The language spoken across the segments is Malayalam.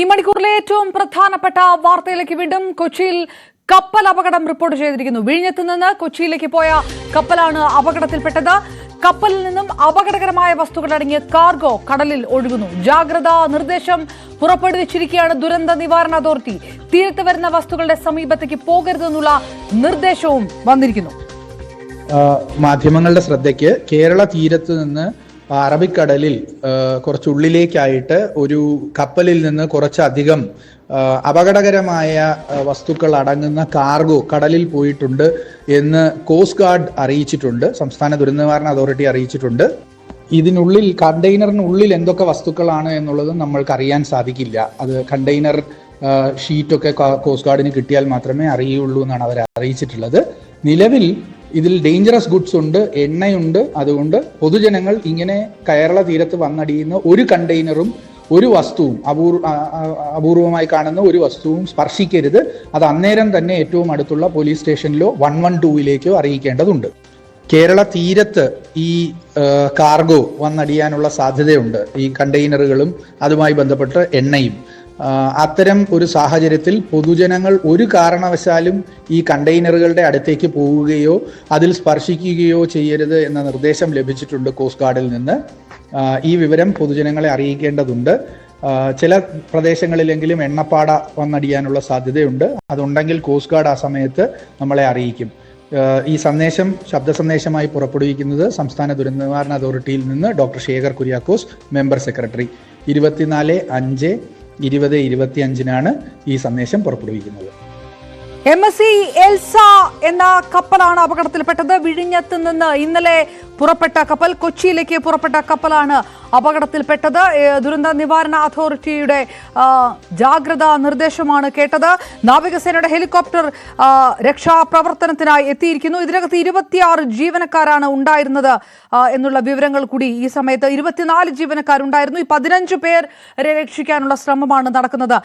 ഈ മണിക്കൂറിലെ ഏറ്റവും പ്രധാനപ്പെട്ട വാർത്തയിലേക്ക് വീണ്ടും കൊച്ചിയിൽ കപ്പൽ അപകടം റിപ്പോർട്ട് ചെയ്തിരിക്കുന്നു. വിഴിഞ്ഞത്ത് നിന്ന് കൊച്ചിയിലേക്ക് പോയ കപ്പലാണ് അപകടത്തിൽപ്പെട്ടത്. കപ്പലിൽ നിന്നും അപകടകരമായ വസ്തുക്കൾ അടങ്ങിയ കാർഗോ കടലിൽ ഒഴുകുന്നു. ജാഗ്രതാ നിർദ്ദേശം പുറപ്പെടുവിച്ചിരിക്കുകയാണ് ദുരന്ത നിവാരണ അതോറിറ്റി. തീരത്ത് വരുന്ന വസ്തുക്കളുടെ സമീപത്തേക്ക് പോകരുതെന്നുള്ള നിർദ്ദേശവും വന്നിരിക്കുന്നു. മാധ്യമങ്ങളുടെ ശ്രദ്ധയ്ക്ക് കേരള തീരത്ത് നിന്ന് അറബിക്കടലിൽ കുറച്ചുള്ളിലേക്കായിട്ട് ഒരു കപ്പലിൽ നിന്ന് കുറച്ചധികം അപകടകരമായ വസ്തുക്കൾ അടങ്ങുന്ന കാർഗോ കടലിൽ പോയിട്ടുണ്ട് എന്ന് കോസ്റ്റ് ഗാർഡ് അറിയിച്ചിട്ടുണ്ട്. സംസ്ഥാന ദുരന്ത നിവാരണ അതോറിറ്റി അറിയിച്ചിട്ടുണ്ട്. ഇതിനുള്ളിൽ കണ്ടെയ്നറിനുള്ളിൽ എന്തൊക്കെ വസ്തുക്കളാണ് എന്നുള്ളത് നമ്മൾക്ക് അറിയാൻ സാധിക്കില്ല. അത് കണ്ടെയ്നർ ഷീറ്റൊക്കെ കോസ്റ്റ് ഗാർഡിന് കിട്ടിയാൽ മാത്രമേ അറിയുള്ളൂ എന്നാണ് അവർ അറിയിച്ചിട്ടുള്ളത്. നിലവിൽ ഇതിൽ ഡേഞ്ചറസ് ഗുഡ്സ് ഉണ്ട് എണ്ണയുണ്ട്. അതുകൊണ്ട് പൊതുജനങ്ങൾ ഇങ്ങനെ കേരള തീരത്ത് വന്നടിയുന്ന ഒരു കണ്ടെയ്നറും ഒരു വസ്തുവും അപൂർ ആ- ആ- അപൂർവമായി കാണുന്ന ഒരു വസ്തുവും സ്പർശിക്കരുത്. അത് അന്നേരം തന്നെ ഏറ്റവും അടുത്തുള്ള പോലീസ് സ്റ്റേഷനിലോ വൺ വൺ ടൂവിലേക്കോ അറിയിക്കേണ്ടതുണ്ട്. കേരള തീരത്ത് ഈ കാർഗോ വന്നടിയാനുള്ള സാധ്യതയുണ്ട്. ഈ കണ്ടെയ്നറുകളും അതുമായി ബന്ധപ്പെട്ട് എണ്ണയും. അത്തരം ഒരു സാഹചര്യത്തിൽ പൊതുജനങ്ങൾ ഒരു കാരണവശാലും ഈ കണ്ടെയ്നറുകളുടെ അടുത്തേക്ക് പോവുകയോ അതിൽ സ്പർശിക്കുകയോ ചെയ്യരുത് എന്ന നിർദ്ദേശം ലഭിച്ചിട്ടുണ്ട് കോസ്റ്റ് ഗാർഡിൽ നിന്ന്. ഈ വിവരം പൊതുജനങ്ങളെ അറിയിക്കേണ്ടതുണ്ട്. ചില പ്രദേശങ്ങളിലെങ്കിലും എണ്ണപ്പാട വന്നടിയാനുള്ള സാധ്യതയുണ്ട്. അതുണ്ടെങ്കിൽ കോസ്റ്റ് ഗാർഡ് ആ സമയത്ത് നമ്മളെ അറിയിക്കും. ഈ സന്ദേശം ശബ്ദ സന്ദേശമായി പുറപ്പെടുവിക്കുന്നത് സംസ്ഥാന ദുരന്ത നിവാരണ അതോറിറ്റിയിൽ നിന്ന് doctor Shekhar Kuriakose member secretary ഇരുപത്തിനാല് അഞ്ച് ഇരുപത് ഇരുപത്തിയഞ്ചിനാണ് ഈ സന്ദേശം പുറപ്പെടുവിക്കുന്നത്. എം എസ് സി എൽസ എന്ന കപ്പലാണ് അപകടത്തിൽപ്പെട്ടത്. വിഴിഞ്ഞത്ത് നിന്ന് ഇന്നലെ പുറപ്പെട്ട കപ്പൽ കൊച്ചിയിലേക്ക് പുറപ്പെട്ട കപ്പലാണ് അപകടത്തിൽപ്പെട്ടത്. ദുരന്ത നിവാരണ അതോറിറ്റിയുടെ ജാഗ്രതാ നിർദ്ദേശമാണ് കേട്ടത്. നാവികസേനയുടെ ഹെലികോപ്റ്റർ രക്ഷാപ്രവർത്തനത്തിനായി എത്തിയിരിക്കുന്നു. ഇതിനകത്ത് ഇരുപത്തിയാറ് ജീവനക്കാരാണ് ഉണ്ടായിരുന്നത് എന്നുള്ള വിവരങ്ങൾ കൂടി ഈ സമയത്ത് ഇരുപത്തിനാല് ജീവനക്കാരുണ്ടായിരുന്നു. ഈ പതിനഞ്ച് പേർ രക്ഷിക്കാനുള്ള ശ്രമമാണ് നടക്കുന്നത്.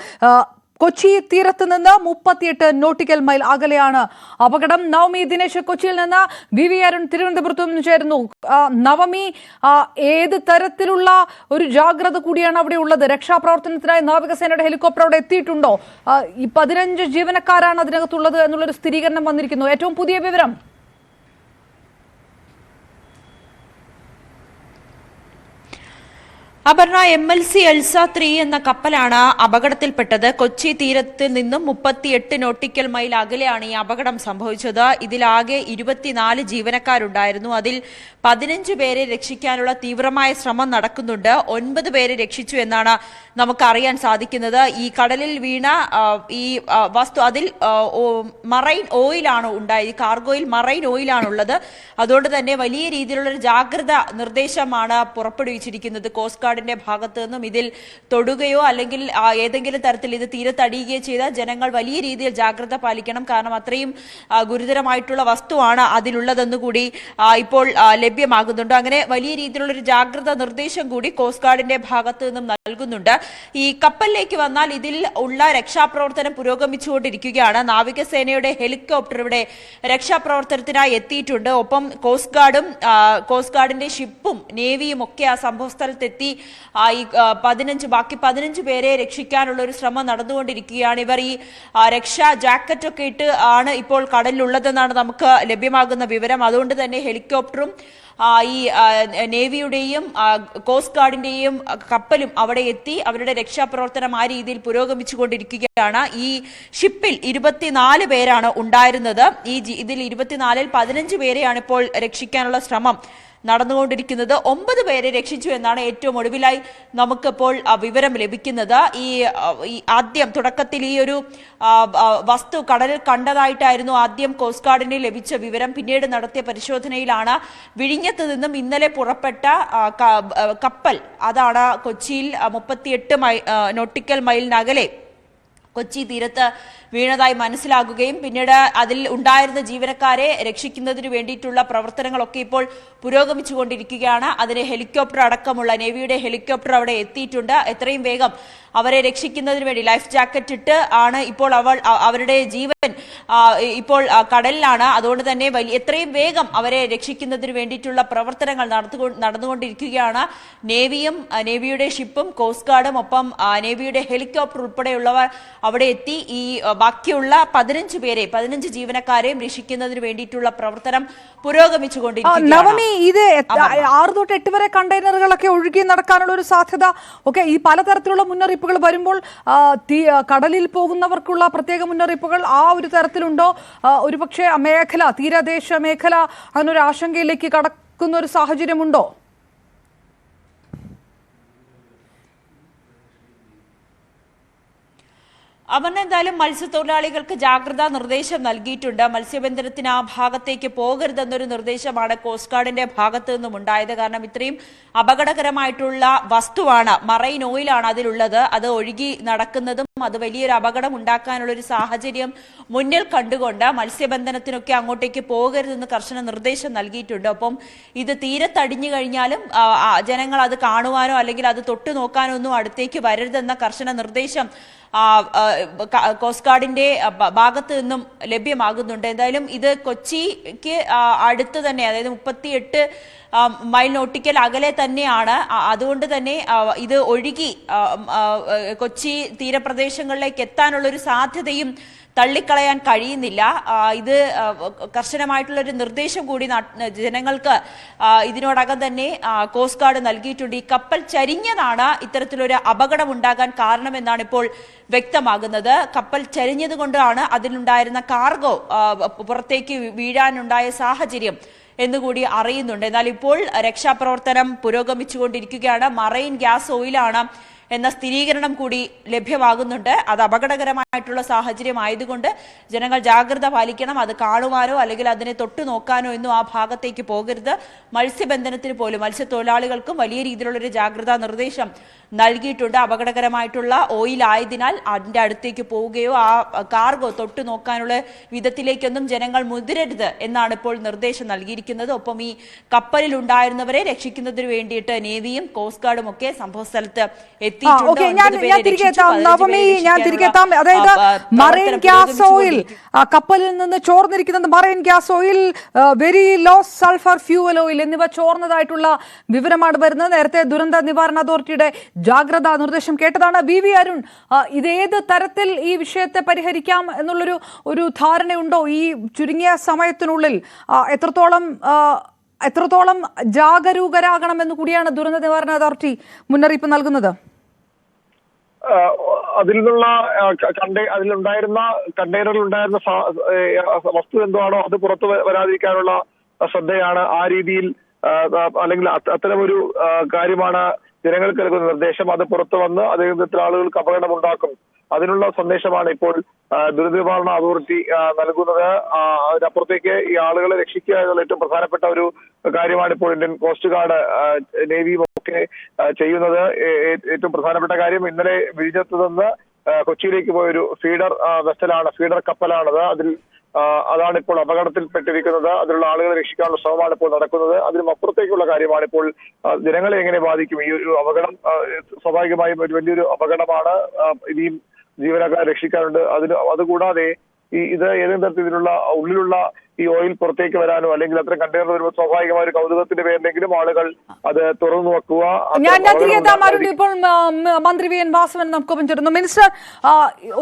കൊച്ചി തീരത്ത് നിന്ന് മുപ്പത്തിയെട്ട് നോട്ടിക്കൽ മൈൽ അകലെയാണ് അപകടം. നവമി ദിനേശ് കൊച്ചിയിൽ നിന്ന് വി വി അരുൺ തിരുവനന്തപുരത്ത് നിന്ന് ചേരുന്നു. നവമി ഏത് തരത്തിലുള്ള ഒരു ജാഗ്രത കൂടിയാണ് അവിടെ ഉള്ളത്? രക്ഷാപ്രവർത്തനത്തിനായി നാവികസേനയുടെ ഹെലികോപ്റ്റർ അവിടെ എത്തിയിട്ടുണ്ടോ? ഈ പതിനഞ്ച് ജീവനക്കാരാണ് അതിനകത്തുള്ളത് എന്നുള്ളൊരു സ്ഥിരീകരണം വന്നിരിക്കുന്നു. ഏറ്റവും പുതിയ വിവരം. Aparna M L C Elsa three എന്ന കപ്പലാണ് അപകടത്തിൽപ്പെട്ടത്. കൊച്ചി തീരത്തിൽ നിന്നും മുപ്പത്തിയെട്ട് നോട്ടിക്കൽ മൈൽ അകലെയാണ് ഈ അപകടം സംഭവിച്ചത്. ഇതിലാകെ ഇരുപത്തിനാല് ജീവനക്കാരുണ്ടായിരുന്നു. അതിൽ പതിനഞ്ച് പേരെ രക്ഷിക്കാനുള്ള തീവ്രമായ ശ്രമം നടക്കുന്നുണ്ട്. ഒൻപത് പേരെ രക്ഷിച്ചു എന്നാണ് നമുക്കറിയാൻ സാധിക്കുന്നത്. ഈ കടലിൽ വീണ ഈ വസ്തു അതിൽ മറൈൻ ഓയിലാണ് ഉണ്ടായത്. കാർഗോയിൽ മറൈൻ ഓയിലാണ് ഉള്ളത് അതുകൊണ്ട് തന്നെ വലിയ രീതിയിലുള്ള ജാഗ്രത നിർദ്ദേശമാണ് പുറപ്പെടുവിച്ചിരിക്കുന്നത്. കോസ്റ്റ് ഗാർഡിന്റെ ഭാഗത്തു നിന്നും ഇതിൽ തൊടുകയോ അല്ലെങ്കിൽ ഏതെങ്കിലും തരത്തിൽ ഇത് തീരത്തടിയുകയോ ചെയ്താൽ ജനങ്ങൾ വലിയ രീതിയിൽ ജാഗ്രത പാലിക്കണം. കാരണം അത്രയും ഗുരുതരമായിട്ടുള്ള വസ്തുവാണ് അതിലുള്ളതെന്ന് കൂടി ഇപ്പോൾ ലഭ്യമാകുന്നുണ്ട്. അങ്ങനെ വലിയ രീതിയിലുള്ള ഒരു ജാഗ്രത നിർദ്ദേശം കൂടി കോസ്റ്റ് ഗാർഡിന്റെ ഭാഗത്തു നിന്നും നൽകുന്നുണ്ട്. ഈ കപ്പലിലേക്ക് വന്നാൽ ഇതിൽ ഉള്ള രക്ഷാപ്രവർത്തനം പുരോഗമിച്ചുകൊണ്ടിരിക്കുകയാണ്. നാവികസേനയുടെ ഹെലികോപ്റ്റർ ഇവിടെ രക്ഷാപ്രവർത്തനത്തിനായി എത്തിയിട്ടുണ്ട്. ഒപ്പം കോസ്റ്റ് ഗാർഡും കോസ്റ്റ് ഗാർഡിന്റെ ഷിപ്പും നേവിയും ഒക്കെ ആ സംഭവ സ്ഥലത്തെത്തി ഈ പതിനഞ്ച് ബാക്കി പതിനഞ്ച് പേരെ രക്ഷിക്കാനുള്ള ഒരു ശ്രമം നടന്നുകൊണ്ടിരിക്കുകയാണ്. ഇവർ ഈ രക്ഷാ ജാക്കറ്റ് ഒക്കെ ഇട്ട് ആണ് ഇപ്പോൾ കടലിലുള്ളതെന്നാണ് നമുക്ക് ലഭ്യമാകുന്ന വിവരം. അതുകൊണ്ട് തന്നെ ഹെലികോപ്റ്ററും ഈ നേവിയുടെയും കോസ്റ്റ് ഗാർഡിന്റെയും കപ്പലും അവിടെ എത്തി അവരുടെ രക്ഷാപ്രവർത്തനം ആ രീതിയിൽ പുരോഗമിച്ചുകൊണ്ടിരിക്കുകയാണ്. ഈ ഷിപ്പിൽ ഇരുപത്തിനാല് പേരാണ് ഉണ്ടായിരുന്നത്. ഈ ഇതിൽ ഇരുപത്തിനാലിൽ പതിനഞ്ച് പേരെയാണ് ഇപ്പോൾ രക്ഷിക്കാനുള്ള ശ്രമം. നടന്നുകൊണ്ടിരിക്കുന്നത്. ഒമ്പത് പേരെ രക്ഷിച്ചു എന്നാണ് ഏറ്റവും ഒടുവിലായി നമുക്കിപ്പോൾ വിവരം ലഭിക്കുന്നത്. ഈ ആദ്യം തുടക്കത്തിൽ ഈ ഒരു വസ്തു കടലിൽ കണ്ടതായിട്ടായിരുന്നു ആദ്യം കോസ്റ്റ് ഗാർഡിന് ലഭിച്ച വിവരം. പിന്നീട് നടത്തിയ പരിശോധനയിലാണ് വിഴിഞ്ഞത്ത് നിന്നും ഇന്നലെ പുറപ്പെട്ട കപ്പൽ. അതാണ് കൊച്ചിയിൽ മുപ്പത്തിയെട്ട് മൈ നോട്ടിക്കൽ മൈലിനകലെ കൊച്ചി തീരത്ത് വീണതായി മനസ്സിലാകുകയും പിന്നീട് അതിൽ ഉണ്ടായിരുന്ന ജീവനക്കാരെ രക്ഷിക്കുന്നതിന് വേണ്ടിയിട്ടുള്ള പ്രവർത്തനങ്ങളൊക്കെ ഇപ്പോൾ പുരോഗമിച്ചുകൊണ്ടിരിക്കുകയാണ്. അതിന് ഹെലികോപ്റ്റർ അടക്കമുള്ള നേവിയുടെ ഹെലികോപ്റ്റർ അവിടെ എത്തിയിട്ടുണ്ട്. എത്രയും വേഗം അവരെ രക്ഷിക്കുന്നതിന് വേണ്ടി ലൈഫ് ജാക്കറ്റ് ഇട്ട് ആണ് ഇപ്പോൾ അവൾ അവരുടെ ജീവൻ ഇപ്പോൾ കടലിലാണ്. അതുകൊണ്ട് തന്നെ വലിയ എത്രയും വേഗം അവരെ രക്ഷിക്കുന്നതിന് വേണ്ടിയിട്ടുള്ള പ്രവർത്തനങ്ങൾ നടത്തുകൊ- നടന്നുകൊണ്ടിരിക്കുകയാണ്. നേവിയും നേവിയുടെ ഷിപ്പും കോസ്റ്റ് ഗാർഡും ഒപ്പം നേവിയുടെ ഹെലികോപ്റ്റർ ഉൾപ്പെടെയുള്ളവർ അവിടെ എത്തി. ഈ ബാക്കിയുള്ള പതിനഞ്ച് പേരെ പതിനഞ്ച് ജീവനക്കാരെയും രക്ഷിക്കുന്നതിന് വേണ്ടിയിട്ടുള്ള പ്രവർത്തനം പുരോഗമിച്ചുകൊണ്ടിരിക്കുന്നു നവമി ഇത് ആറ് തൊട്ട് എട്ട് വരെ കണ്ടെയ്നറുകളൊക്കെ ഒഴുകി നടക്കാനുള്ള ഒരു സാധ്യത ഒക്കെ ഈ പലതരത്തിലുള്ള മുന്നറിയിപ്പുകൾ വരുമ്പോൾ കടലിൽ പോകുന്നവർക്കുള്ള പ്രത്യേക മുന്നറിയിപ്പുകൾ ആ ഒരു തരത്തിലുണ്ടോ? ഒരുപക്ഷെ മേഖല തീരദേശ മേഖല അങ്ങനൊരു ആശങ്കയിലേക്ക് കടക്കുന്ന ഒരു സാഹചര്യമുണ്ടോ? അവന് എന്തായാലും മത്സ്യത്തൊഴിലാളികൾക്ക് ജാഗ്രതാ നിർദ്ദേശം നൽകിയിട്ടുണ്ട്. മത്സ്യബന്ധനത്തിന് ആ ഭാഗത്തേക്ക് പോകരുതെന്നൊരു നിർദ്ദേശമാണ് കോസ്റ്റ് ഗാർഡിന്റെ ഭാഗത്തു നിന്നും ഉണ്ടായത്. കാരണം ഇത്രയും അപകടകരമായിട്ടുള്ള വസ്തുവാണ് മറൈൻ ഓയിലാണ് അതിലുള്ളത്. അത് ഒഴുകി നടക്കുന്നതും അത് വലിയൊരു അപകടം ഉണ്ടാക്കാനുള്ള ഒരു സാഹചര്യം മുന്നിൽ കണ്ടുകൊണ്ട് മത്സ്യബന്ധനത്തിനൊക്കെ അങ്ങോട്ടേക്ക് പോകരുതെന്ന് കർശന നിർദ്ദേശം നൽകിയിട്ടുണ്ട്. ഒപ്പം ഇത് തീരത്തടിഞ്ഞു കഴിഞ്ഞാലും ജനങ്ങൾ അത് കാണുവാനോ അല്ലെങ്കിൽ അത് തൊട്ടു നോക്കാനോ ഒന്നും അടുത്തേക്ക് വരരുതെന്ന കർശന നിർദ്ദേശം കോസ്റ്റ് ഗാർഡിന്റെ ഭാഗത്ത് നിന്നും ലഭ്യമാകുന്നുണ്ട്. എന്തായാലും ഇത് കൊച്ചിക്ക് അടുത്ത് തന്നെ അതായത് മുപ്പത്തിയെട്ട് മൈൽ നോട്ടിക്കൽ അകലെ തന്നെയാണ്. അതുകൊണ്ട് തന്നെ ഇത് ഒഴുകി കൊച്ചി തീരപ്രദേശങ്ങളിലേക്ക് എത്താനുള്ള ഒരു സാധ്യതയും തള്ളിക്കളയാൻ കഴിയുന്നില്ല. ഇത് കർശനമായിട്ടുള്ള ഒരു നിർദ്ദേശം കൂടി ജനങ്ങൾക്ക് ഇതിനോടകം തന്നെ കോസ്റ്റ് ഗാർഡ് നൽകിയിട്ടുണ്ട്. ഈ കപ്പൽ ചരിഞ്ഞതാണ് ഇത്തരത്തിലൊരു അപകടം ഉണ്ടാകാൻ കാരണമെന്നാണ് ഇപ്പോൾ വ്യക്തമാകുന്നത്. കപ്പൽ ചരിഞ്ഞത് കൊണ്ടാണ് അതിലുണ്ടായിരുന്ന കാർഗോ പുറത്തേക്ക് വീഴാനുണ്ടായ സാഹചര്യം എന്നുകൂടി അറിയുന്നുണ്ട്. എന്നാൽ ഇപ്പോൾ രക്ഷാപ്രവർത്തനം പുരോഗമിച്ചുകൊണ്ടിരിക്കുകയാണ്. മറൈൻ ഗ്യാസ് ഓയിലാണ് എന്ന സ്ഥിരീകരണം കൂടി ലഭ്യമാകുന്നുണ്ട്. അത് അപകടകരമായിട്ടുള്ള സാഹചര്യം ആയതുകൊണ്ട് ജനങ്ങൾ ജാഗ്രത പാലിക്കണം. അത് കാണുവാനോ അല്ലെങ്കിൽ അതിനെ തൊട്ടു നോക്കാനോ ഒന്നും ആ ഭാഗത്തേക്ക് പോകരുത്. മത്സ്യബന്ധനത്തിന് പോലും മത്സ്യത്തൊഴിലാളികൾക്കും വലിയ രീതിയിലുള്ളൊരു ജാഗ്രതാ നിർദ്ദേശം നൽകിയിട്ടുണ്ട്. അപകടകരമായിട്ടുള്ള ഓയിൽ ആയതിനാൽ അതിന്റെ അടുത്തേക്ക് പോവുകയോ ആ കാർഗോ തൊട്ടു നോക്കാനുള്ള വിധത്തിലേക്കൊന്നും ജനങ്ങൾ മുതിരരുത് എന്നാണ് ഇപ്പോൾ നിർദ്ദേശം നൽകിയിരിക്കുന്നത്. ഒപ്പം ഈ കപ്പലിൽ ഉണ്ടായിരുന്നവരെ രക്ഷിക്കുന്നതിന് വേണ്ടിയിട്ട് നേവിയും കോസ്റ്റ് ഗാർഡും ഒക്കെ സംഭവസ്ഥലത്ത് എത്തിയിട്ടുണ്ട് ഓക്കെ ഞാൻ ഞാൻ തിരികെ എത്താം. നവമി ഞാൻ തിരികെ എത്താം. അതായത് മറൈൻ ഗ്യാസ് ഓയിൽ കപ്പലിൽ നിന്ന് ചോർന്നിരിക്കുന്നത് marine gas oil very low sulphur fuel oil എന്നിവ ചോർന്നതായിട്ടുള്ള വിവരമാണ് വരുന്നത്. നേരത്തെ ദുരന്ത നിവാരണ അതോറിറ്റിയുടെ ജാഗ്രതാ നിർദ്ദേശം കേട്ടതാണ്. വി വി അരുൺ ഇതേത് തരത്തിൽ ഈ വിഷയത്തെ പരിഹരിക്കാം എന്നുള്ളൊരു ഒരു ധാരണയുണ്ടോ? ഈ ചുരുങ്ങിയ സമയത്തിനുള്ളിൽ എത്രത്തോളം എത്രത്തോളം ജാഗരൂകരാകണമെന്ന് കൂടിയാണ് ദുരന്ത നിവാരണ അതോറിറ്റി മുന്നറിയിപ്പ് നൽകുന്നത്? അതിൽ നിന്നുള്ള കണ്ടെയ് അതിലുണ്ടായിരുന്ന കണ്ടെയ്നറിൽ ഉണ്ടായിരുന്ന വസ്തു എന്താണോ അത് പുറത്തു വരാതിരിക്കാനുള്ള ശ്രദ്ധയാണ് ആ രീതിയിൽ അല്ലെങ്കിൽ അത്ത- അത്തരമൊരു കാര്യമാണ് ജനങ്ങൾക്ക് നൽകുന്ന നിർദ്ദേശം അത് പുറത്തു വന്ന് അദ്ദേഹത്തിൽ ആളുകൾക്ക് അപകടം ഉണ്ടാക്കും അതിനുള്ള സന്ദേശമാണ് ഇപ്പോൾ ദുരന്തനിവാരണ ദുരന്ത നിവാരണ അതോറിറ്റി നൽകുന്നത്. അതിനപ്പുറത്തേക്ക് ഈ ആളുകളെ രക്ഷിക്കുക എന്നുള്ള ഏറ്റവും പ്രധാനപ്പെട്ട ഒരു കാര്യമാണ് ഇപ്പോൾ ഇന്ത്യൻ കോസ്റ്റ് ഗാർഡ് നേവിയും ഒക്കെ ചെയ്യുന്നത്. ഏറ്റവും പ്രധാനപ്പെട്ട കാര്യം ഇന്നലെ വിഴിഞ്ഞത്ത് നിന്ന് കൊച്ചിയിലേക്ക് പോയ ഒരു ഫീഡർ വെസലാണ് ഫീഡർ കപ്പലാണത്. അതിൽ അതാണ് ഇപ്പോൾ അപകടത്തിൽപ്പെട്ടിരിക്കുന്നത്. അതിലുള്ള ആളുകളെ രക്ഷിക്കാനുള്ള ശ്രമമാണ് ഇപ്പോൾ നടക്കുന്നത്. അതിനും അപ്പുറത്തേക്കുള്ള കാര്യമാണ് ഇപ്പോൾ ജനങ്ങളെ എങ്ങനെ ബാധിക്കും? ഈ ഒരു അപകടം സ്വാഭാവികമായും ഒരു വലിയൊരു അപകടമാണ്. ഇനിയും ജീവനക്കാരെ രക്ഷിക്കാനുണ്ട്. അതിന് അതുകൂടാതെ ഈ ഇത് ഏതെങ്കിലും തരത്തിൽ ഇതിലുള്ള ഉള്ളിലുള്ള ഈ ഓയിൽ പുറത്തേക്ക് വരാനോ അല്ലെങ്കിൽ അത്ര കണ്ടെയ്നർ വരുമ്പോൾ സ്വാഭാവികമായ ഒരു കൗതുകത്തിന്റെ പേരിലെങ്കിലും ആളുകൾ അത് തുറന്നു വെക്കുക ഞാൻ ഞാൻ തിരികെ. ഇപ്പോൾ മന്ത്രി വി എൻ വാസവൻ നമുക്കൊപ്പം ചേർന്നു മിനിസ്റ്റർ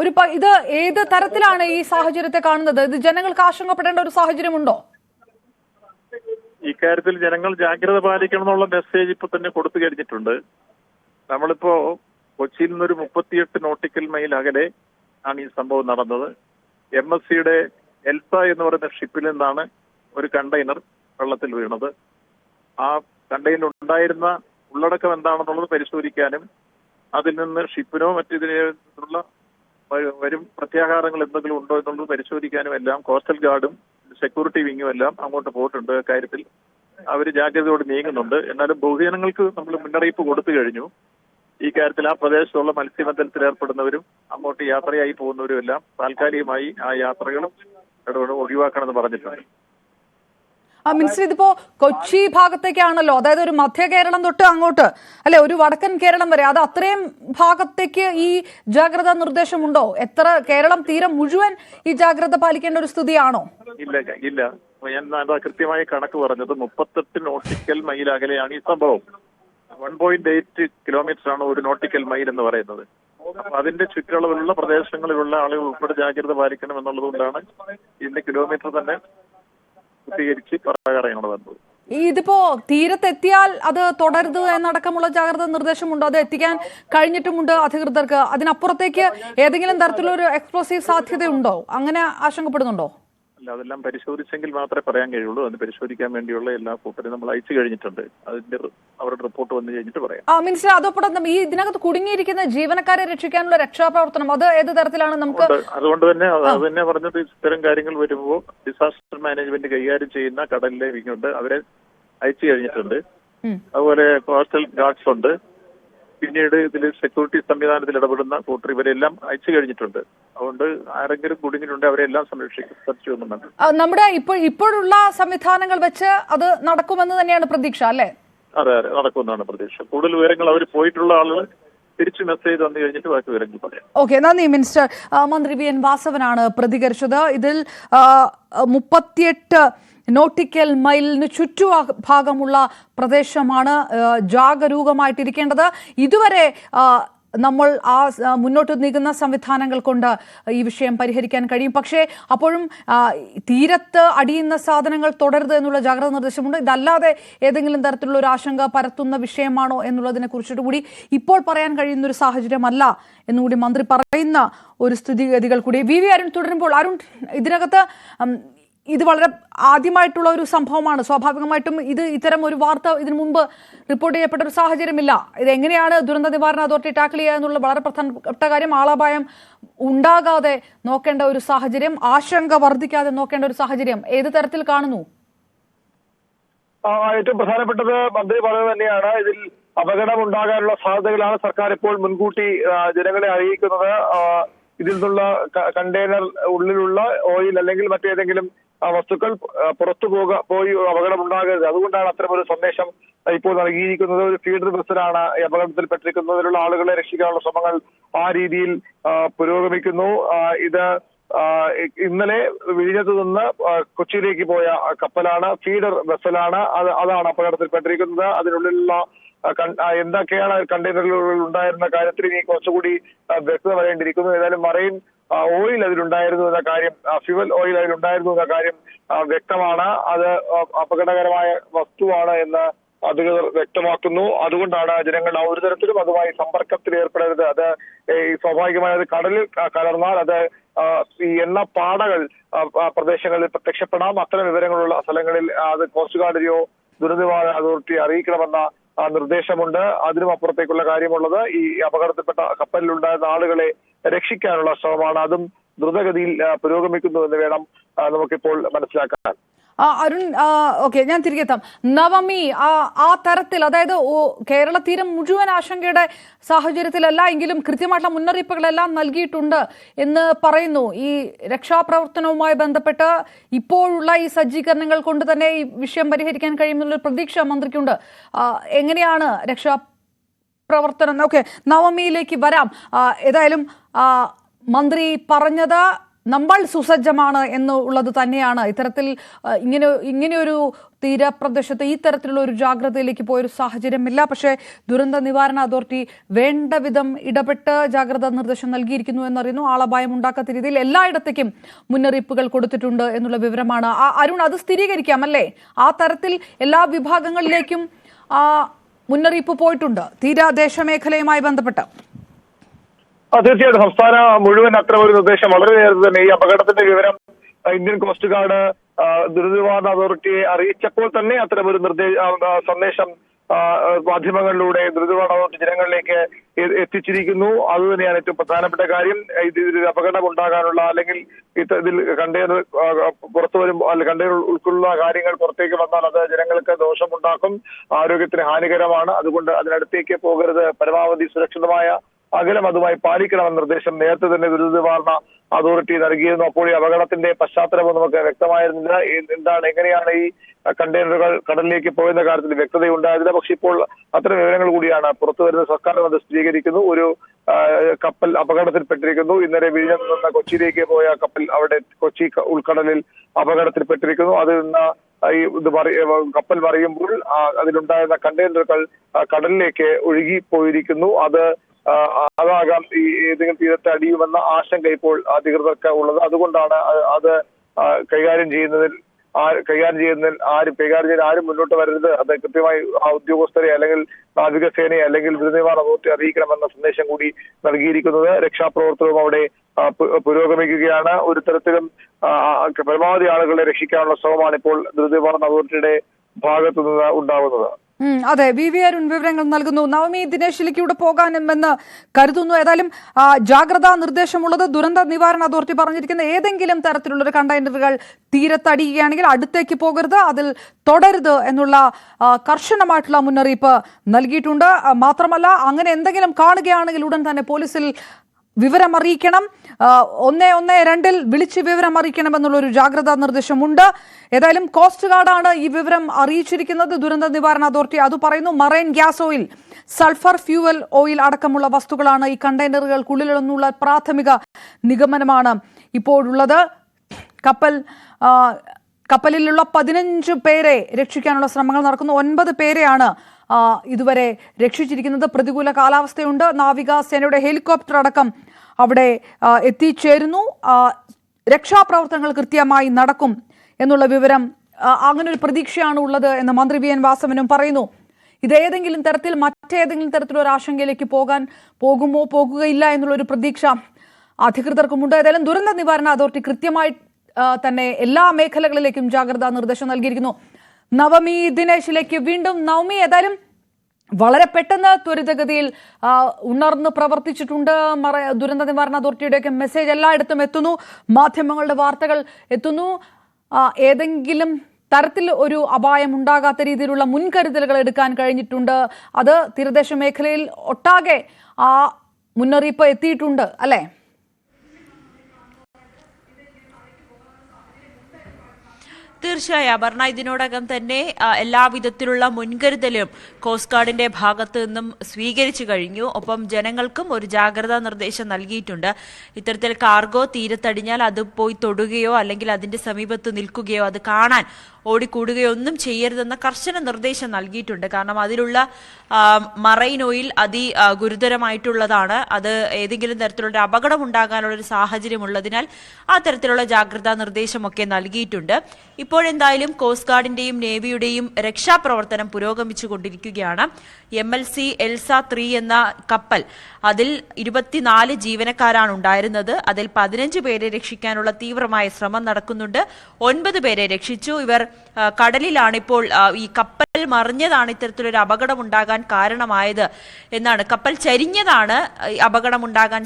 ഒരു ഇത് ഏത് തരത്തിലാണ് ഈ സാഹചര്യത്തെ കാണുന്നത്? ഇത് ജനങ്ങൾക്ക് ആശങ്കപ്പെടേണ്ട ഒരു സാഹചര്യമുണ്ടോ? ഇക്കാര്യത്തിൽ ജനങ്ങൾ ജാഗ്രത പാലിക്കണം എന്നുള്ള മെസ്സേജ് ഇപ്പൊ തന്നെ കൊടുത്തു കഴിഞ്ഞിട്ടുണ്ട്. നമ്മളിപ്പോ കൊച്ചിയിൽ നിന്നൊരു മുപ്പത്തിയെട്ട് നോട്ടിക്കൽ മൈൽ അകലെ ആണ് ഈ സംഭവം നടന്നത്. എം എസ് സിയുടെ എൽസ എന്ന് പറയുന്ന ഷിപ്പിൽ നിന്നാണ് ഒരു കണ്ടെയ്നർ വെള്ളത്തിൽ വീണത്. ആ കണ്ടെയ്നർ ഉണ്ടായിരുന്ന ഉള്ളടക്കം എന്താണെന്നുള്ളത് പരിശോധിക്കാനും അതിൽ നിന്ന് ഷിപ്പിനോ മറ്റിതിനുള്ള വരും പ്രത്യാഘാതങ്ങൾ എന്തെങ്കിലും ഉണ്ടോ എന്നുള്ളത് പരിശോധിക്കാനും എല്ലാം കോസ്റ്റൽ ഗാർഡും സെക്യൂരിറ്റി വിങ്ങും എല്ലാം അങ്ങോട്ട് പോയിട്ടുണ്ട്. കാര്യത്തിൽ അവർ ജാഗ്രതയോട് നീങ്ങുന്നുണ്ട്. എന്നാലും ബഹുജനങ്ങൾക്ക് നമ്മൾ മുന്നറിയിപ്പ് കൊടുത്തു കഴിഞ്ഞു. ഈ കാര്യത്തിൽ ആ പ്രദേശത്തുള്ള മത്സ്യബന്ധനത്തിൽ ഏർപ്പെടുന്നവരും അങ്ങോട്ട് യാത്രയായി പോകുന്നവരും എല്ലാം താൽക്കാലികമായി ആ യാത്രകളും ഇടപെടും ഒഴിവാക്കണമെന്ന് പറഞ്ഞിട്ടുണ്ട്. ആ മിനിസ്റ്റർ ഇതിപ്പോ കൊച്ചി ഭാഗത്തേക്കാണല്ലോ അതായത് ഒരു മധ്യ കേരളം തൊട്ട് അങ്ങോട്ട് അല്ലെ ഒരു വടക്കൻ കേരളം വരെ അത് അത്രയും ഭാഗത്തേക്ക് ഈ ജാഗ്രതാ നിർദ്ദേശമുണ്ടോ? എത്ര കേരളം തീരം മുഴുവൻ ഈ ജാഗ്രത പാലിക്കേണ്ട ഒരു സ്ഥിതിയാണോ? ഇല്ല ഇല്ല ഞാൻ കൃത്യമായ കണക്ക് പറഞ്ഞത് മുപ്പത്തെട്ട് നോട്ടിക്കൽ മൈൽ അകലെയാണ് ഈ സംഭവം. വൺ പോയിന്റ് എയ്റ്റ് കിലോമീറ്റർ ആണ് ഒരു നോട്ടിക്കൽ മൈൽ എന്ന് പറയുന്നത്. അപ്പൊ അതിന്റെ ചുറ്റളവിലുള്ള പ്രദേശങ്ങളിലുള്ള ആളുകൾ ഉൾപ്പെടെ ജാഗ്രത പാലിക്കണം എന്നുള്ളതുകൊണ്ടാണ് ഇതിന്റെ കിലോമീറ്റർ തന്നെ പൂർത്തീകരിച്ച് പറയാറിയാണ് വന്നത്. ഈ ഇതിപ്പോ തീരത്തെത്തിയാൽ അത് തുടരുത് എന്നടക്കമുള്ള ജാഗ്രത നിർദ്ദേശമുണ്ട്. അത് എത്തിക്കാൻ കഴിഞ്ഞിട്ടുമുണ്ട് അധികൃതർക്ക്. അതിനപ്പുറത്തേക്ക് ഏതെങ്കിലും ഒരു എക്സ്പ്ലോസീവ് സാധ്യതയുണ്ടോ? അങ്ങനെ ആശങ്കപ്പെടുന്നുണ്ടോ? അല്ല അതെല്ലാം പരിശോധിച്ചെങ്കിൽ മാത്രമേ പറയാൻ കഴിയുള്ളൂ. അത് പരിശോധിക്കാൻ വേണ്ടിയുള്ള എല്ലാ കൂട്ടരും നമ്മൾ അയച്ചു കഴിഞ്ഞിട്ടുണ്ട്. അതിന്റെ അവരുടെ റിപ്പോർട്ട് വന്നു കഴിഞ്ഞിട്ട് പറയാം. മിനിസ്റ്റർ അതോടൊപ്പം ഈ ഇതിനകത്ത് കുടുങ്ങിയിരിക്കുന്ന ജീവനക്കാരെ രക്ഷിക്കാനുള്ള രക്ഷാപ്രവർത്തനം അത് ഏത് തരത്തിലാണ് നമുക്ക് അതുകൊണ്ട് തന്നെ അത് അത് തന്നെ പറഞ്ഞത് ഇത്തരം കാര്യങ്ങൾ വരുമ്പോൾ ഡിസാസ്റ്റർ മാനേജ്മെന്റ് കൈകാര്യം ചെയ്യുന്ന കടലിലെ വിങ്ങുണ്ട്. അവരെ അയച്ചു കഴിഞ്ഞിട്ടുണ്ട്. അതുപോലെ കോസ്റ്റൽ ഗാർഡ്സ് ഉണ്ട്. പിന്നീട് ഇതിൽ സെക്യൂരിറ്റി സംവിധാനത്തിൽ ഇടപെടുന്ന കൂട്ടർ ഇവരെല്ലാം അയച്ചു കഴിഞ്ഞിട്ടുണ്ട്. അതുകൊണ്ട് ആരെങ്കിലും കുടുങ്ങിയിട്ടുണ്ട് അവരെല്ലാം സംരക്ഷിക്കും. സംരക്ഷിക്കുന്നുണ്ട് നമ്മുടെ ഇപ്പോൾ ഇപ്പോഴുള്ള സംവിധാനങ്ങൾ വെച്ച് അത് നടക്കുമെന്ന് തന്നെയാണ് പ്രതീക്ഷ അല്ലേ? അതെ അതെ. നടക്കുമെന്നാണ് പ്രതീക്ഷ. കൂടുതൽ വിവരങ്ങൾ അവർ പോയിട്ടുള്ള ആളുകൾ തിരിച്ച് മെസ്സേജ് തന്നു കഴിഞ്ഞിട്ട് ബാക്കി വിവരങ്ങൾ പറയാം. ഓക്കെ നന്ദി മിനിസ്റ്റർ. മന്ത്രി വി. എൻ. വാസവനാണ് പ്രതികരിച്ചത്. ഇതിൽ മുപ്പത്തിയെട്ട് നോട്ടിക്കൽ മൈലിന് ചുറ്റു ഭാഗമുള്ള പ്രദേശമാണ് ജാഗരൂകമായിട്ടിരിക്കേണ്ടത്. ഇതുവരെ നമ്മൾ ആ മുന്നോട്ട് നീങ്ങുന്ന സംവിധാനങ്ങൾ കൊണ്ട് ഈ വിഷയം പരിഹരിക്കാൻ കഴിയും. പക്ഷേ അപ്പോഴും തീരത്ത് അടിയുന്ന സാധനങ്ങൾ തുടരുത് എന്നുള്ള ജാഗ്രത നിർദ്ദേശമുണ്ട്. ഇതല്ലാതെ ഏതെങ്കിലും തരത്തിലുള്ള ഒരു ആശങ്ക പരത്തുന്ന വിഷയമാണോ എന്നുള്ളതിനെ കുറിച്ചിട്ട് കൂടി ഇപ്പോൾ പറയാൻ കഴിയുന്ന ഒരു സാഹചര്യമല്ല എന്നുകൂടി മന്ത്രി പറയുന്ന ഒരു സ്ഥിതിഗതികൾ കൂടി. വി വി അരുൺ തുടരുമ്പോൾ. അരുൺ ഇതിനകത്ത് ഇത് വളരെ ആദ്യമായിട്ടുള്ള ഒരു സംഭവമാണ്. സ്വാഭാവികമായിട്ടും ഇത് ഇത്തരം ഒരു വാർത്ത ഇതിനു മുമ്പ് റിപ്പോർട്ട് ചെയ്യപ്പെട്ട ഒരു സാഹചര്യമില്ല. ഇത് എങ്ങനെയാണ് ദുരന്ത നിവാരണ അതോറിറ്റി ടാക്കിൾ ചെയ്യുക എന്നുള്ള വളരെ പ്രധാനപ്പെട്ട കാര്യം ആളപായം ഉണ്ടാകാതെ നോക്കേണ്ട ഒരു സാഹചര്യം ആശങ്ക വർദ്ധിക്കാതെ നോക്കേണ്ട ഒരു സാഹചര്യം ഏത് തരത്തിൽ കാണുന്നു? ഏറ്റവും പ്രധാനപ്പെട്ടത് മന്ത്രി പറഞ്ഞത് തന്നെയാണ്. ഇതിൽ അപകടം ഉണ്ടാകാനുള്ള സാധ്യതകളാണ് സർക്കാർ ഇപ്പോൾ മുൻകൂട്ടി ജനങ്ങളെ അറിയിക്കുന്നത്. ഇതിൽ നിന്നുള്ള കണ്ടെയ്നർ ഉള്ളിലുള്ള ഓയിൽ അല്ലെങ്കിൽ മറ്റേതെങ്കിലും വസ്തുക്കൾ പുറത്തു പോക പോയി അപകടം ഉണ്ടാകരുത് അതുകൊണ്ടാണ് അത്തരമൊരു സന്ദേശം ഇപ്പോൾ നൽകിയിരിക്കുന്നത്. ഒരു ഫീഡർ ബസ്സിലാണ് അപകടത്തിൽപ്പെട്ടിരിക്കുന്നതിലുള്ള ആളുകളെ രക്ഷിക്കാനുള്ള ശ്രമങ്ങൾ ആ രീതിയിൽ പുരോഗമിക്കുന്നു. ഇത് ഇന്നലെ വിഴിഞ്ഞത്ത് നിന്ന് കൊച്ചിയിലേക്ക് പോയ കപ്പലാണ് ഫീഡർ വെസലാണ്. അത് അതാണ് അപകടത്തിൽപ്പെട്ടിരിക്കുന്നത്. അതിനുള്ളിലുള്ള എന്തൊക്കെയാണ് കണ്ടെയ്നറുകളിൽ ഉണ്ടായിരുന്ന കാര്യത്തിൽ ഇനി കുറച്ചുകൂടി വ്യക്തത വരേണ്ടിയിരിക്കുന്നു. ഏതായാലും മറൈൻ ഓയിൽ അതിലുണ്ടായിരുന്നു എന്ന കാര്യം ഫ്യുവൽ ഓയിൽ അതിലുണ്ടായിരുന്നു എന്ന കാര്യം വ്യക്തമാണ്. അത് അപകടകരമായ വസ്തുവാണ് എന്ന് അധികൃതർ വ്യക്തമാക്കുന്നു. അതുകൊണ്ടാണ് ജനങ്ങൾ ഒരു തരത്തിലും അതുമായി സമ്പർക്കത്തിൽ ഏർപ്പെടരുത്. അത് സ്വാഭാവികമായി അത് കടലിൽ കലർന്നാൽ അത് ഈ എണ്ണ ആ, പ്രദേശങ്ങളിൽ പ്രത്യക്ഷപ്പെടാം. അത്തരം വിവരങ്ങളുള്ള സ്ഥലങ്ങളിൽ അത് കോസ്റ്റ് ഗാർഡിനെയോ ദുരന്തനിവാരണ അതോറിറ്റി അറിയിക്കണമെന്ന നിർദ്ദേശമുണ്ട്. അതിനും അപ്പുറത്തേക്കുള്ള കാര്യമുള്ളത് ഈ അപകടത്തിൽപ്പെട്ട കപ്പലിലുണ്ടായിരുന്ന ആളുകളെ രക്ഷിക്കാനുള്ള ശ്രമമാണ്. അതും ദ്രുതഗതിയിൽ പുരോഗമിക്കുന്നു എന്ന് വേണം നമുക്കിപ്പോൾ മനസ്സിലാക്കാൻ. അരുൺ ഓക്കെ ഞാൻ തിരികെ എത്താം. നവമി ആ തരത്തിൽ അതായത് കേരള തീരം മുഴുവൻ ആശങ്കയുടെ സാഹചര്യത്തിലല്ല എങ്കിലും കൃത്യമായിട്ടുള്ള മുന്നറിയിപ്പുകളെല്ലാം നൽകിയിട്ടുണ്ട് എന്ന് പറയുന്നു. ഈ രക്ഷാപ്രവർത്തനവുമായി ബന്ധപ്പെട്ട് ഇപ്പോഴുള്ള ഈ സജ്ജീകരണങ്ങൾ കൊണ്ട് തന്നെ ഈ വിഷയം പരിഹരിക്കാൻ കഴിയുമെന്നുള്ള പ്രതീക്ഷ മന്ത്രിക്കുണ്ട്. എങ്ങനെയാണ് രക്ഷാ പ്രവർത്തനം ഓക്കെ നവമിയിലേക്ക് വരാം. ഏതായാലും മന്ത്രി പറഞ്ഞത് നമ്മൾ സുസജ്ജമാണ് എന്നുള്ളത് തന്നെയാണ്. ഇത്തരത്തിൽ ഇങ്ങനെ ഇങ്ങനെയൊരു തീരപ്രദേശത്ത് ഈ തരത്തിലുള്ള ഒരു ജാഗ്രതയിലേക്ക് പോയൊരു സാഹചര്യമില്ല. പക്ഷേ ദുരന്ത നിവാരണ അതോറിറ്റി വേണ്ട വിധം ഇടപെട്ട് ജാഗ്രതാ നിർദ്ദേശം നൽകിയിരിക്കുന്നു എന്നറിയുന്നു. ആളപായം ഉണ്ടാക്കാത്ത രീതിയിൽ എല്ലായിടത്തേക്കും മുന്നറിയിപ്പുകൾ കൊടുത്തിട്ടുണ്ട് എന്നുള്ള വിവരമാണ്. ആ, അരുൺ അത് സ്ഥിരീകരിക്കാം അല്ലേ? ആ തരത്തിൽ എല്ലാ വിഭാഗങ്ങളിലേക്കും മുന്നറിയിപ്പ് പോയിട്ടുണ്ട്. തീരദേശ മേഖലയുമായി ബന്ധപ്പെട്ട്. തീർച്ചയായിട്ടും. സംസ്ഥാന മുഴുവൻ അത്ര ഒരു നിർദ്ദേശം വളരെ നേരത്തെ തന്നെ ഈ അപകടത്തിന്റെ വിവരം ഇന്ത്യൻ കോസ്റ്റ് ഗാർഡ് നിവാരണ അതോറിറ്റിയെ അറിയിച്ചപ്പോൾ തന്നെ അത്തരം ഒരു നിർദ്ദേശ സന്ദേശം മാധ്യമങ്ങളിലൂടെ അതോറിറ്റി ജനങ്ങളിലേക്ക് എത്തിച്ചിരിക്കുന്നു. അത് തന്നെയാണ് ഏറ്റവും പ്രധാനപ്പെട്ട കാര്യം. ഇത് ഇതിൽ അപകടം ഉണ്ടാകാനുള്ള അല്ലെങ്കിൽ ഇത് ഇതിൽ കണ്ടെയ്നർ പുറത്തു വരുമ്പോൾ അല്ല കണ്ടെയ്നർ ഉൾക്കൊള്ളുന്ന കാര്യങ്ങൾ പുറത്തേക്ക് വന്നാൽ അത് ജനങ്ങൾക്ക് ദോഷമുണ്ടാക്കും. ആരോഗ്യത്തിന് ഹാനികരമാണ്. അതുകൊണ്ട് അതിനടുത്തേക്ക് പോകരുത്. പരമാവധി സുരക്ഷിതമായ അകലം അതുമായി പാലിക്കണമെന്ന നിർദ്ദേശം നേരത്തെ തന്നെ ദുരിത നിവാരണ അതോറിറ്റി നൽകിയിരുന്നു. അപ്പോൾ ഈ അപകടത്തിന്റെ പശ്ചാത്തലം നമുക്ക് വ്യക്തമായിരുന്നില്ല. എന്താണ് എങ്ങനെയാണ് ഈ കണ്ടെയ്നറുകൾ കടലിലേക്ക് പോയെന്ന കാര്യത്തിൽ വ്യക്തതയുണ്ടായതില്ല പക്ഷെ ഇപ്പോൾ അത്തരം വിവരങ്ങൾ കൂടിയാണ് പുറത്തു വരുന്ന സർക്കാർ അത് സ്ഥിരീകരിക്കുന്നു. ഒരു കപ്പൽ അപകടത്തിൽപ്പെട്ടിരിക്കുന്നു. ഇന്നലെ വിഴിഞ്ഞം നിന്ന് കൊച്ചിയിലേക്ക് പോയ കപ്പൽ അവിടെ കൊച്ചി ഉൾക്കടലിൽ അപകടത്തിൽപ്പെട്ടിരിക്കുന്നു. അതിൽ നിന്ന് ഈ ഇത് കപ്പൽ പറയുമ്പോൾ അതിലുണ്ടായിരുന്ന കണ്ടെയ്നറുകൾ കടലിലേക്ക് ഒഴുകി പോയിരിക്കുന്നു അത് അതാകാം ഈ ഏതെങ്കിലും തീരത്തെ അടിയുമെന്ന ആശങ്ക ഇപ്പോൾ അധികൃതർക്ക് ഉള്ളത്. അതുകൊണ്ടാണ് അത് കൈകാര്യം ചെയ്യുന്നതിൽ കൈകാര്യം ചെയ്യുന്നതിൽ ആരും കൈകാര്യം ചെയ്യാൻ ആരും മുന്നോട്ട് വരരുത്. അത് കൃത്യമായി ആ ഉദ്യോഗസ്ഥരെ അല്ലെങ്കിൽ നാവികസേനയെ അല്ലെങ്കിൽ ദുരിതനിവാരണ അതോറിറ്റി അറിയിക്കണമെന്ന സന്ദേശം കൂടി നൽകിയിരിക്കുന്നത് രക്ഷാപ്രവർത്തനവും അവിടെ പുരോഗമിക്കുകയാണ്. ഒരു തരത്തിലും പരമാവധി ആളുകളെ രക്ഷിക്കാനുള്ള ശ്രമമാണ് ഇപ്പോൾ ദുരിതനിവാരണ അതോറിറ്റിയുടെ ഭാഗത്തു നിന്ന് ഉണ്ടാകുന്നത് അതെ വി വി അരുൺ വിവരങ്ങൾ നൽകുന്നു. നവമി ദിനേശിലേക്ക് ഇവിടെ പോകാമെന്ന് കരുതുന്നു. ഏതായാലും ജാഗ്രതാ നിർദ്ദേശമുള്ളത് ദുരന്ത നിവാരണ അതോറിറ്റി പറഞ്ഞിരിക്കുന്ന ഏതെങ്കിലും തരത്തിലുള്ള ഒരു കണ്ടെയ്നറുകൾ തീരത്തടിയുകയാണെങ്കിൽ അടുത്തേക്ക് പോകരുത് അതിൽ തുടരുത് എന്നുള്ള കർശനമായിട്ടുള്ള മുന്നറിയിപ്പ് നൽകിയിട്ടുണ്ട്. മാത്രമല്ല അങ്ങനെ എന്തെങ്കിലും കാണുകയാണെങ്കിൽ ഉടൻ തന്നെ പോലീസിൽ വിവരം അറിയിക്കണം ആ, ഒന്ന് ഒന്ന് രണ്ടിൽ വിളിച്ച് വിവരം അറിയിക്കണം എന്നുള്ളൊരു ജാഗ്രതാ നിർദ്ദേശമുണ്ട്. ഏതായാലും കോസ്റ്റ് ഗാർഡാണ് ഈ വിവരം അറിയിച്ചിരിക്കുന്നത്. ദുരന്ത നിവാരണ അതോറിറ്റി അത് പറയുന്നു marine gas oil sulphur fuel oil അടക്കമുള്ള വസ്തുക്കളാണ് ഈ കണ്ടെയ്നറുകൾക്കുള്ളിലെന്നുള്ള പ്രാഥമിക നിഗമനമാണ് ഇപ്പോഴുള്ളത്. കപ്പൽ കപ്പലിലുള്ള പതിനഞ്ച് പേരെ രക്ഷിക്കാനുള്ള ശ്രമങ്ങൾ നടക്കുന്നു. ഒൻപത് പേരെയാണ് ഇതുവരെ രക്ഷിച്ചിരിക്കുന്നത് പ്രതികൂല കാലാവസ്ഥയുണ്ട്. നാവികസേനയുടെ ഹെലികോപ്റ്റർ അടക്കം അവിടെ എത്തിച്ചേരുന്നു. രക്ഷാപ്രവർത്തനങ്ങൾ കൃത്യമായി നടക്കും എന്നുള്ള വിവരം അങ്ങനെ ഒരു പ്രതീക്ഷയാണ് ഉള്ളത് എന്ന് മന്ത്രി വി. എൻ. വാസവനും പറയുന്നു. ഇതേതെങ്കിലും തരത്തിൽ മറ്റേതെങ്കിലും തരത്തിലൊരു ആശങ്കയിലേക്ക് പോകാൻ പോകുമോ പോകുകയില്ല എന്നുള്ളൊരു പ്രതീക്ഷ അധികൃതർക്കുമുണ്ട്. ഏതായാലും ദുരന്ത നിവാരണ അതോറിറ്റി കൃത്യമായി തന്നെ എല്ലാ മേഖലകളിലേക്കും ജാഗ്രതാ നിർദ്ദേശം നൽകിയിരിക്കുന്നു. നവമി ദിനേശിലേക്ക് വീണ്ടും നവമി ഏതായാലും വളരെ പെട്ടെന്ന് ത്വരിതഗതിയിൽ ഉണർന്ന് പ്രവർത്തിച്ചിട്ടുണ്ട്. മറ ദുരന്ത നിവാരണ അതോറിറ്റിയുടെയൊക്കെ മെസ്സേജ് എല്ലായിടത്തും എത്തുന്നു. മാധ്യമങ്ങളുടെ വാർത്തകൾ എത്തുന്നു. ഏതെങ്കിലും തരത്തിൽ ഒരു അപായം ഉണ്ടാകാത്ത രീതിയിലുള്ള മുൻകരുതലുകൾ എടുക്കാൻ കഴിഞ്ഞിട്ടുണ്ട്. അത് തീരദേശ മേഖലയിൽ ഒട്ടാകെ ആ മുന്നറിയിപ്പ് എത്തിയിട്ടുണ്ട് അല്ലേ? തീർച്ചയായും അപർണ ഇതിനോടകം തന്നെ എല്ലാവിധത്തിലുള്ള മുൻകരുതലും കോസ്റ്റ് ഗാർഡിന്റെ ഭാഗത്തു നിന്നും സ്വീകരിച്ചു കഴിഞ്ഞു. ഒപ്പം ജനങ്ങൾക്കും ഒരു ജാഗ്രതാ നിർദ്ദേശം നൽകിയിട്ടുണ്ട്. ഇത്തരത്തിൽ കാർഗോ തീരത്തടിഞ്ഞാൽ അത് പോയി തൊടുകയോ അല്ലെങ്കിൽ അതിന്റെ സമീപത്ത് നിൽക്കുകയോ അത് കാണാൻ ഓടിക്കൂടുകയോ ഒന്നും ചെയ്യരുതെന്ന കർശന നിർദ്ദേശം നൽകിയിട്ടുണ്ട്. കാരണം അതിലുള്ള മറൈൻ ഓയിൽ അതി ഗുരുതരമായിട്ടുള്ളതാണ്. അത് ഏതെങ്കിലും തരത്തിലുള്ള അപകടം ഉണ്ടാകാനുള്ള ഒരു സാഹചര്യം ഉള്ളതിനാൽ ആ തരത്തിലുള്ള ജാഗ്രതാ നിർദ്ദേശമൊക്കെ നൽകിയിട്ടുണ്ട്. ഇപ്പോഴെന്തായാലും കോസ്റ്റ് ഗാർഡിന്റെയും നേവിയുടെയും രക്ഷാപ്രവർത്തനം പുരോഗമിച്ചു കൊണ്ടിരിക്കുകയാണ് M L C Elsa three എന്ന കപ്പൽ അതിൽ ഇരുപത്തിനാല് ജീവനക്കാരാണ് ഉണ്ടായിരുന്നത്. അതിൽ പതിനഞ്ച് പേരെ രക്ഷിക്കാനുള്ള തീവ്രമായ ശ്രമം നടക്കുന്നുണ്ട്. ഒൻപത് പേരെ രക്ഷിച്ചു. ഇവർ കടലിലാണ് ഇപ്പോൾ ഈ കപ്പൽ മറിഞ്ഞതാണ് ഇത്തരത്തിലൊരു അപകടം ഉണ്ടാകാൻ കാരണമായത് എന്നാണ്. കപ്പൽ ചരിഞ്ഞതാണ് അപകടം ഉണ്ടാകാൻ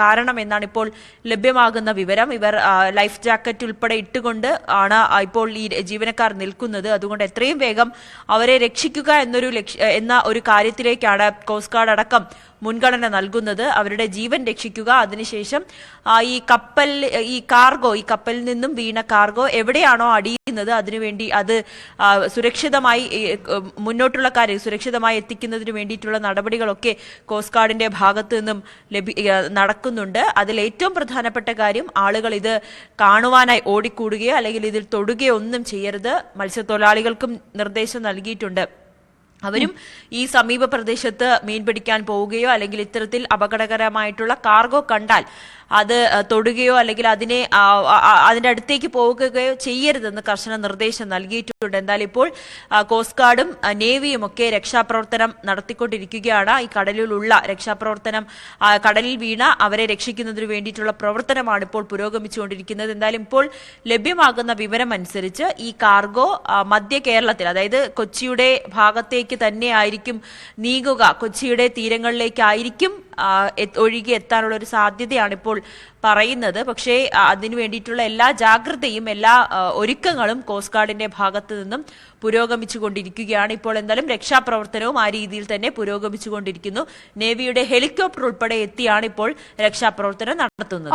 കാരണം എന്നാണ് ഇപ്പോൾ ലഭ്യമാകുന്ന വിവരം. ഇവർ ലൈഫ് ജാക്കറ്റ് ഉൾപ്പെടെ ഇട്ടുകൊണ്ട് ആണ് ഇപ്പോൾ ഈ ജീവനക്കാർ നിൽക്കുന്നത്. അതുകൊണ്ട് എത്രയും വേഗം അവരെ രക്ഷിക്കുക എന്നൊരു എന്ന ഒരു കാര്യത്തിലേക്കാണ് കോസ്റ്റ് ഗാർഡ് അടക്കം മുൻഗണന നൽകുന്നത്. അവരുടെ ജീവൻ രക്ഷിക്കുക. അതിനുശേഷം ഈ കപ്പൽ ഈ കാർഗോ ഈ കപ്പലിൽ നിന്നും വീണ കാർഗോ എവിടെയാണോ അടിയുന്നത് അതിനുവേണ്ടി അത് സുരക്ഷിതമായി മുന്നോട്ടുള്ള കാര്യം സുരക്ഷിതമായി എത്തിക്കുന്നതിന് വേണ്ടിയിട്ടുള്ള നടപടികളൊക്കെ കോസ്റ്റ് ഗാർഡിന്റെ ഭാഗത്തു നിന്നും ലഭി നടക്കുന്നുണ്ട്. അതിൽ ഏറ്റവും പ്രധാനപ്പെട്ട കാര്യം ആളുകൾ ഇത് കാണുവാനായി ഓടിക്കൂടുകയോ അല്ലെങ്കിൽ ഇതിൽ തൊടുകയോ ഒന്നും ചെയ്യരുത്. മത്സ്യത്തൊഴിലാളികൾക്കും നിർദ്ദേശം നൽകിയിട്ടുണ്ട്. അവരും ഈ സമീപ പ്രദേശത്ത് മീൻ പിടിക്കാൻ പോവുകയോ അല്ലെങ്കിൽ ഇത്തരത്തിൽ അപകടകരമായിട്ടുള്ള കാർഗോ കണ്ടാൽ അത് തൊടുകയോ അല്ലെങ്കിൽ അതിനെ അതിന്റെ അടുത്തേക്ക് പോകുകയോ ചെയ്യരുതെന്ന് കർശന നിർദ്ദേശം നൽകിയിട്ടുണ്ട്. എന്നാൽ ഇപ്പോൾ കോസ്റ്റ് ഗാർഡും നേവിയും ഒക്കെ രക്ഷാപ്രവർത്തനം നടത്തിക്കൊണ്ടിരിക്കുകയാണ്. ഈ കടലിലുള്ള രക്ഷാപ്രവർത്തനം കടലിൽ വീണ അവരെ രക്ഷിക്കുന്നതിന് വേണ്ടിയിട്ടുള്ള പ്രവർത്തനമാണ് ഇപ്പോൾ പുരോഗമിച്ചുകൊണ്ടിരിക്കുന്നത്. എന്തായാലും ഇപ്പോൾ ലഭ്യമാകുന്ന വിവരം അനുസരിച്ച് ഈ കാർഗോ മധ്യ കേരളത്തിൽ അതായത് കൊച്ചിയുടെ ഭാഗത്തേക്ക് തന്നെ ആയിരിക്കും നീങ്ങുക. കൊച്ചിയുടെ തീരങ്ങളിലേക്കായിരിക്കും ഒഴുകി എത്താനുള്ള ഒരു സാധ്യതയാണ് ഇപ്പോൾ പറയുന്നത്. പക്ഷേ അതിനു വേണ്ടിയിട്ടുള്ള എല്ലാ ജാഗ്രതയും എല്ലാ ഒരുക്കങ്ങളും കോസ്റ്റ് ഗാർഡിന്റെ ഭാഗത്തു നിന്നും പുരോഗമിച്ചുകൊണ്ടിരിക്കുകയാണ്. ഇപ്പോൾ എന്തായാലും രക്ഷാപ്രവർത്തനവും ആ രീതിയിൽ തന്നെ പുരോഗമിച്ചുകൊണ്ടിരിക്കുന്നു. നേവിയുടെ ഹെലികോപ്റ്റർ ഉൾപ്പെടെ എത്തിയാണ് ഇപ്പോൾ രക്ഷാപ്രവർത്തനം നടത്തുന്നത്